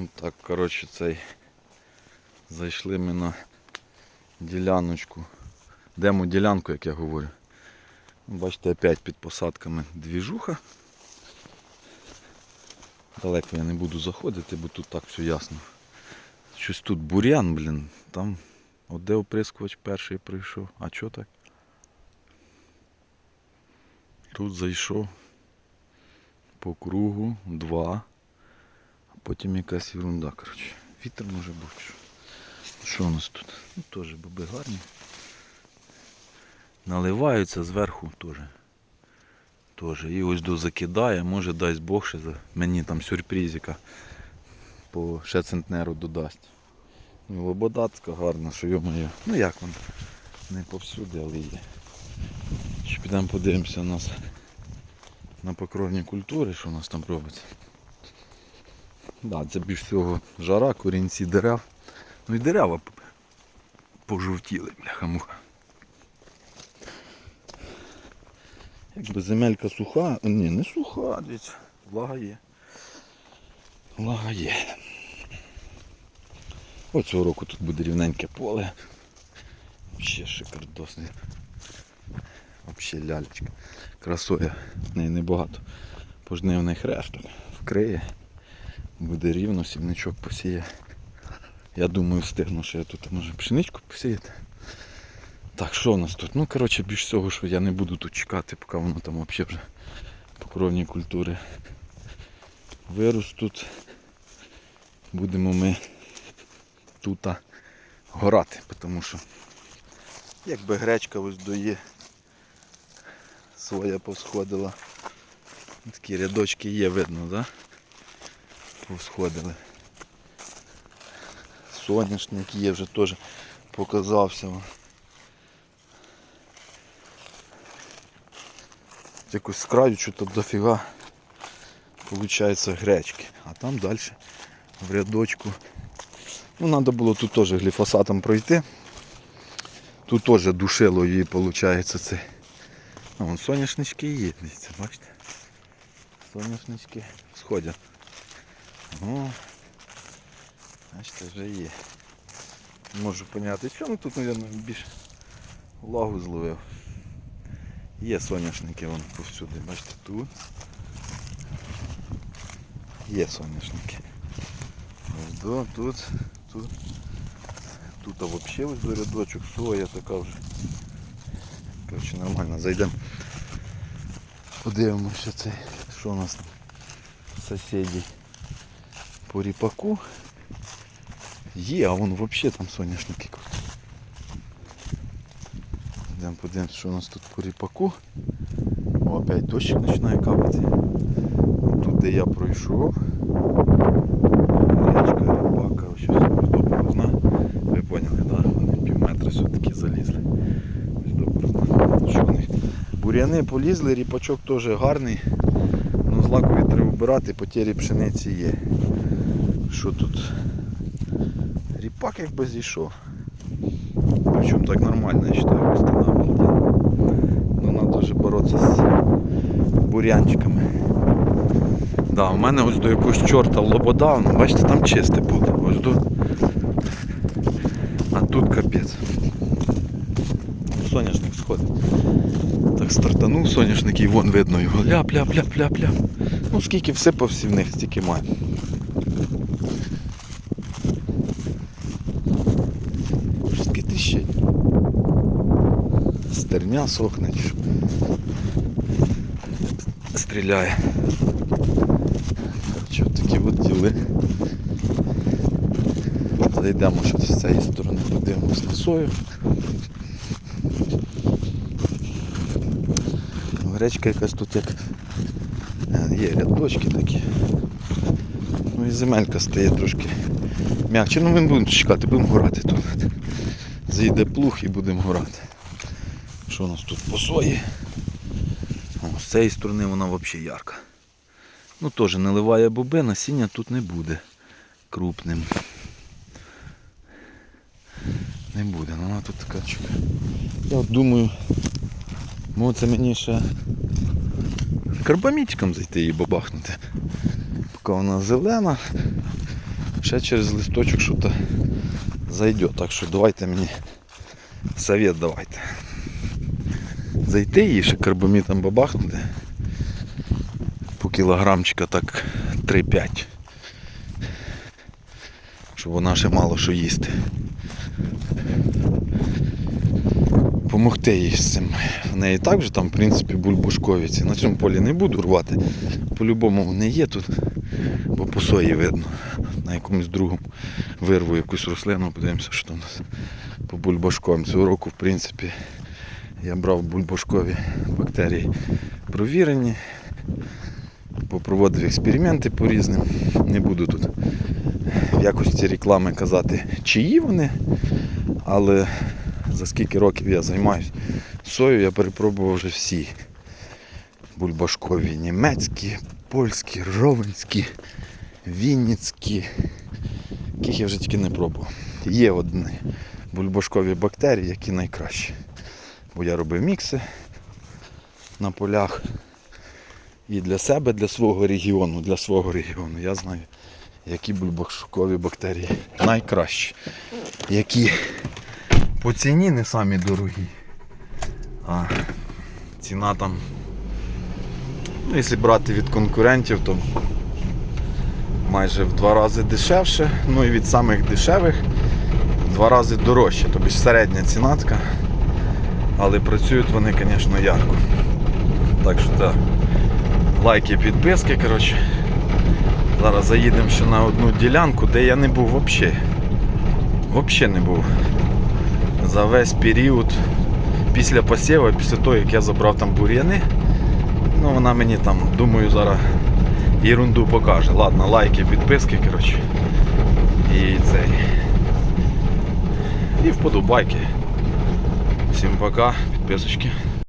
Ну так, коротше, цей. Зайшли ми на діляночку. Демо ділянку, як я говорю. Ну, Бачите, опять під посадками двіжуха. Далеко я не буду заходити, бо тут так все ясно. Щось тут бурян, блін. Там от де оприскувач перший прийшов. А чо так? Тут зайшов по кругу два. А потім якась ерунда, коротше. Вітер може бути. що. У нас тут? Ну теж боби гарні. Наливаються зверху теж. Теж. І ось до закидає, може дасть Бог ще за мені там сюрпризика по ще центнеру додасть. Ну, лобода гарна, що йо-моє. Ну як вона? Не повсюди, але є. Ще підемо подивимося у нас на покровні культури, що у нас там робиться. Да, це більш всього жара, корінці дерев. Ну і дерева пожовтіли, бляха-муха. Якби земелька суха, ні, не суха, дивіться, влага є. Влага є. Ось цього року тут буде рівненьке поле. Ще шикардосне. Взагалі лялечка. Красоя. В неї небагато. Пожнивних решток. Вкриє. Буде рівно, сівничок посіє. Я думаю, встигну, що я тут може пшеничку посіяти. Так, що у нас тут? Ну, коротше, більш всього, що я не буду тут чекати, поки воно там взагалі вже покровні культури виростуть. Будемо ми тут горати, тому що якби гречка ось доє своя повсходила. Такі рядочки є, видно, да? Повсходили. Соняшник є вже теж показався. Якось з краю що-то дофіга получається гречки. А там далі в рядочку. Ну, треба було тут теж гліфосатом пройти. Тут теж душило її, виходить, це. А вон соняшнички є, бачите? Соняшнички сходять. О, бачите, вже є. Можу поняти, що ну тут, мабуть, більше влагу зловив. Є соняшники вон повсюди, бачите, тут. Є соняшники. Ось тут, тут. Тут а взагалі ось до рядочок соя така вже. Коротше, нормально, зайдемо. Подивимося що у нас там сусіді по ріпаку. Є, а вон взагалі там соняшники круті. Йдемо подивимося, що у нас тут по ріпаку. О, опять дощик починає капати. Тут де я пройшов. Річка ріпака, ось доброзна. Ви поняли. Да? Вони пів метра все-таки залізли. Ось доброзна. Що в них? Буряни полізли, ріпачок теж гарний. Ну, злакові треба вбирати, потері пшениці є. Що тут? Ріпак якби зійшов. Причому так нормально, я вважаю, росте на Ну треба вже боротися з бурянчиками. Да, у мене ось до якогось чорта лобода, ну бачите, там чисте поле. Ось до. А тут капець. Соняшник сходить. Так стартанув соняшник і вон видно його. Ляп-ляп-ляп-ляп-ляп. Ну скільки всипав в них, стільки має. Щось тріщить. Стерня сохне. Стріляє. Коротше, от такі от діли. Зайдемо ще з цієї сторони, подивимось на сою. Гречка якась тут як е, є рядочки такі. Ну і земелька стає трошки м'якче. Ну ми будемо чекати, будемо горати тут. Зайде плуг і будемо горати. Що у нас тут по сої? О, з цієї сторони вона взагалі ярка. Ну теж наливає боби, насіння тут не буде крупним. Не буде, ну вона тут така чука. Я думаю, може це мені ще карбамітиком зайти і бабахнути. Поки вона зелена, ще через листочок щось зайде. Так що давайте мені совет давайте. Зайти і ще карбамітом бабахнути. По кілограмчика так 3-5. Щоб вона ще мало що їсти. Помогти їй з цим. В неї так вже там, в принципі, бульбушковіці. На цьому полі не буду рвати. По-любому вони є тут, бо по сої видно. На якомусь другому вирву якусь рослину, подивимося, що там у нас по бульбашковим. Цього року, в принципі, я брав бульбашкові бактерії провірені, попроводив експерименти по різним. Не буду тут в якості реклами казати, чиї вони, але за скільки років я займаюся сою, я перепробував вже всі. Бульбашкові німецькі, польські, ровенські, вінницькі. Яких я вже тільки не пробував. Є одні бульбашкові бактерії, які найкращі. Бо я робив мікси на полях. І для себе, для свого регіону, для свого регіону. Я знаю, які бульбашкові бактерії найкращі. Які по ціні не самі дорогі. А ціна там, ну, якщо брати від конкурентів, то майже в два рази дешевше. Ну і від самих дешевих в два рази дорожче. Тобто середня ціна така. Але працюють вони, звісно, ярко. Так що так. Лайки, підписки, коротше. Зараз заїдемо ще на одну ділянку, де я не був взагалі. Взагалі не був. За весь період після посіву, після того, як я забрав там бур'яни, ну вона мені там, думаю, зараз ерунду покаже. Ладно, лайки, підписки, коротше. І цей. І вподобайки. Всім пока, підписочки.